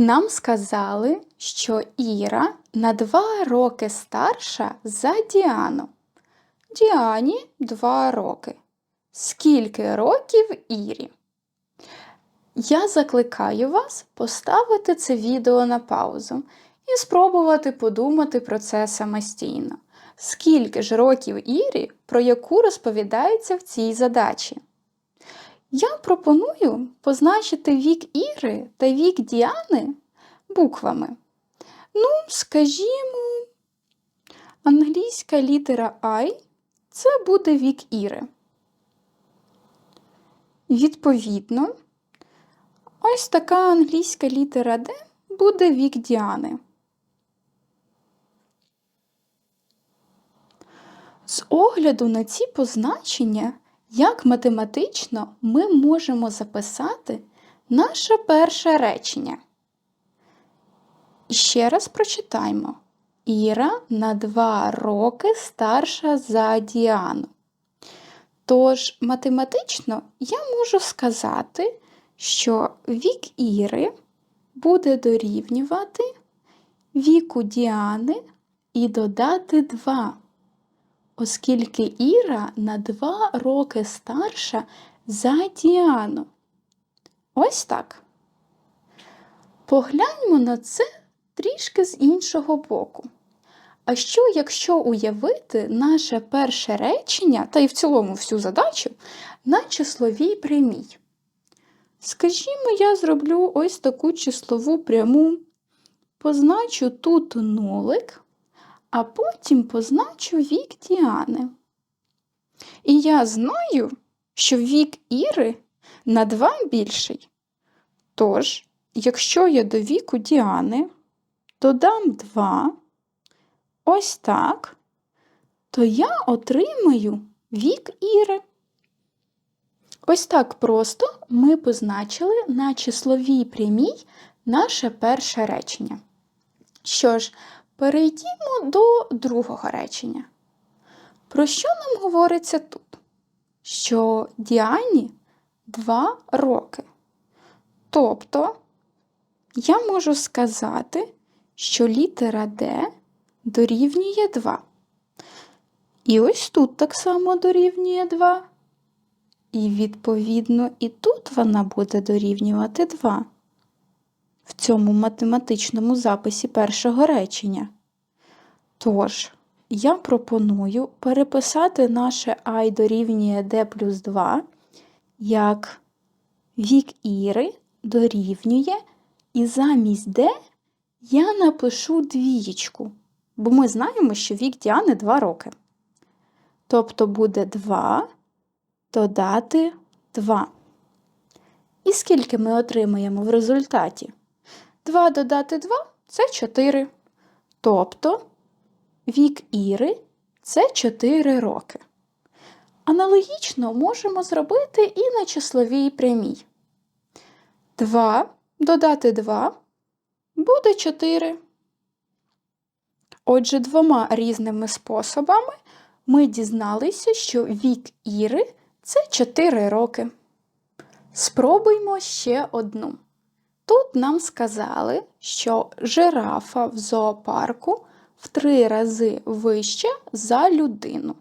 Нам сказали, що Іра на два роки старша за Діану. Діані два роки. Скільки років Ірі? Я закликаю вас поставити це відео на паузу і спробувати подумати про це самостійно. Скільки ж років Ірі, про яку розповідається в цій задачі? Я пропоную позначити вік Іри та вік Діани буквами. Ну, скажімо, англійська літера I це буде вік Іри. Відповідно, ось така англійська літера D буде вік Діани. З огляду на ці позначення, як математично ми можемо записати наше перше речення. І ще раз прочитаймо. Іра на 2 роки старша за Діану. Тож, математично я можу сказати, що вік Іри буде дорівнювати віку Діани і додати 2 оскільки Іра на два роки старша за Діану. Ось так. Погляньмо на це трішки з іншого боку. А що, якщо уявити наше перше речення, та й в цілому всю задачу, на числовій прямій? Скажімо, я зроблю ось таку числову пряму, позначу тут нулик, а потім позначу вік Діани. І я знаю, що вік Іри на 2 більший. Тож, якщо я до віку Діани додам 2, ось так, то я отримаю вік Іри. Ось так просто ми позначили на числовій прямій наше перше речення. Що ж, Перейдімо до другого речення. Про що нам говориться тут? Що Діані 2 роки. Тобто, я можу сказати, що літера Д дорівнює 2. І ось тут так само дорівнює 2. І, відповідно, і тут вона буде дорівнювати 2 в цьому математичному записі першого речення. Тож, я пропоную переписати наше I дорівнює D плюс 2 як вік Іри дорівнює, і замість D я напишу двієчку, бо ми знаємо, що вік Діани 2 роки. Тобто буде 2 додати 2. І скільки ми отримаємо в результаті? 2 додати 2 це 4. Тобто вік Іри це 4 роки. Аналогічно можемо зробити і на числовій прямій. 2 додати 2 буде 4. Отже, двома різними способами ми дізналися, що вік Іри це 4 роки. Спробуймо ще одну. Тут нам сказали, що жирафа в зоопарку в три рази вища за людину.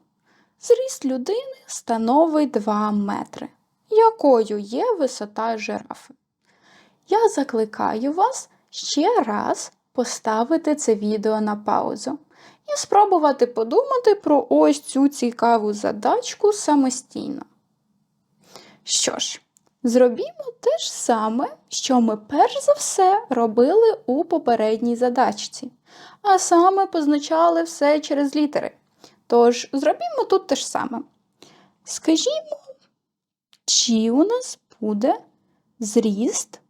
Зріст людини становить 2 метри. Якою є висота жирафи? Я закликаю вас ще раз поставити це відео на паузу і спробувати подумати про ось цю цікаву задачку самостійно. Що ж, Зробімо те ж саме, що ми перш за все робили у попередній задачці, а саме позначали все через літери. Тож, зробімо тут те ж саме. Скажімо, чи у нас буде зріст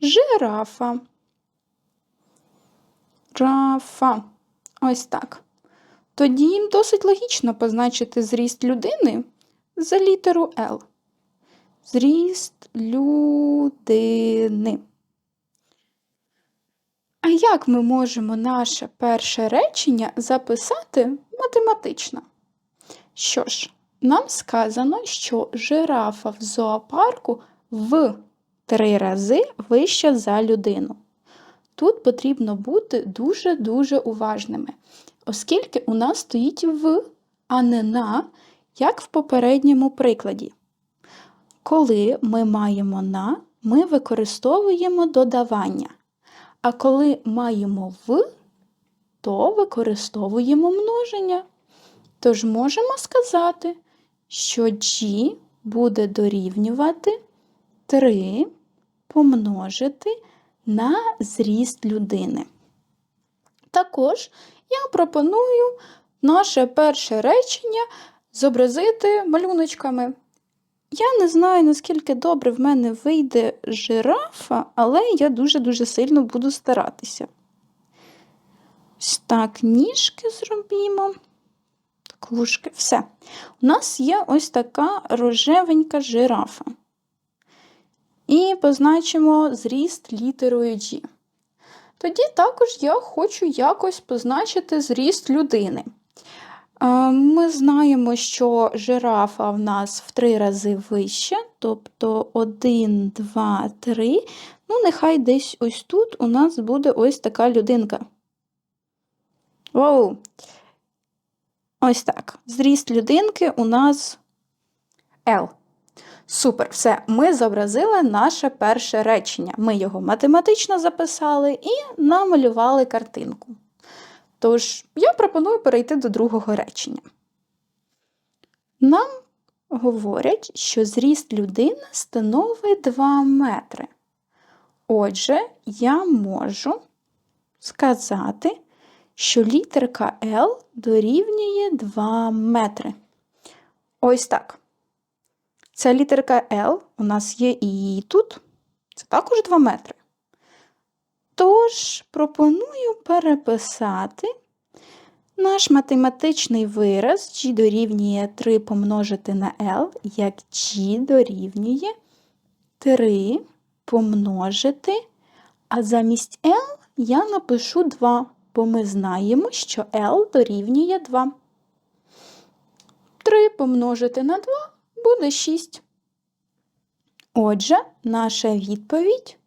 жирафа. Рафа. Ось так. Тоді їм досить логічно позначити зріст людини за літеру L зріст людини. А як ми можемо наше перше речення записати математично? Що ж, нам сказано, що жирафа в зоопарку в три рази вища за людину. Тут потрібно бути дуже-дуже уважними, оскільки у нас стоїть в, а не на, як в попередньому прикладі. Коли ми маємо на, ми використовуємо додавання. А коли маємо в, то використовуємо множення. Тож можемо сказати, що G буде дорівнювати 3 помножити на зріст людини. Також я пропоную наше перше речення зобразити малюночками. Я не знаю, наскільки добре в мене вийде жирафа, але я дуже-дуже сильно буду старатися. Ось так, ніжки зробімо. Так, вушки, все. У нас є ось така рожевенька жирафа. І позначимо зріст літерою G. Тоді також я хочу якось позначити зріст людини. Ми знаємо, що жирафа в нас в три рази вище, тобто 1, 2, 3. Ну, нехай десь ось тут у нас буде ось така людинка. Воу! Ось так. Зріст людинки у нас L. Супер, все, ми зобразили наше перше речення. Ми його математично записали і намалювали картинку. Тож, я пропоную перейти до другого речення. Нам говорять, що зріст людини становить 2 метри. Отже, я можу сказати, що літерка L дорівнює 2 метри. Ось так. Ця літерка L у нас є і тут. Це також 2 метри. Тож пропоную переписати наш математичний вираз g дорівнює 3 помножити на L, як g дорівнює 3 помножити, а замість L я напишу 2, бо ми знаємо, що L дорівнює 2. 3 помножити на 2 буде 6. Отже, наша відповідь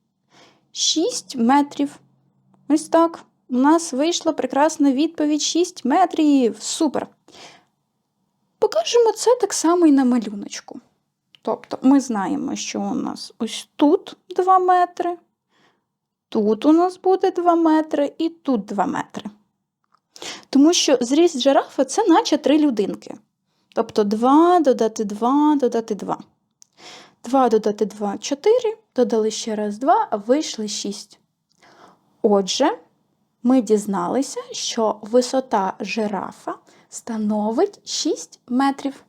6 метрів. Ось так. У нас вийшла прекрасна відповідь 6 метрів. Супер. Покажемо це так само і на малюночку. Тобто, ми знаємо, що у нас ось тут 2 метри, тут у нас буде 2 метри і тут 2 метри. Тому що зріст жирафа це наче три людинки. Тобто 2 додати 2, додати 2. 2 додати 2 4, додали ще раз 2, а вийшли 6. Отже, ми дізналися, що висота жирафа становить 6 метрів.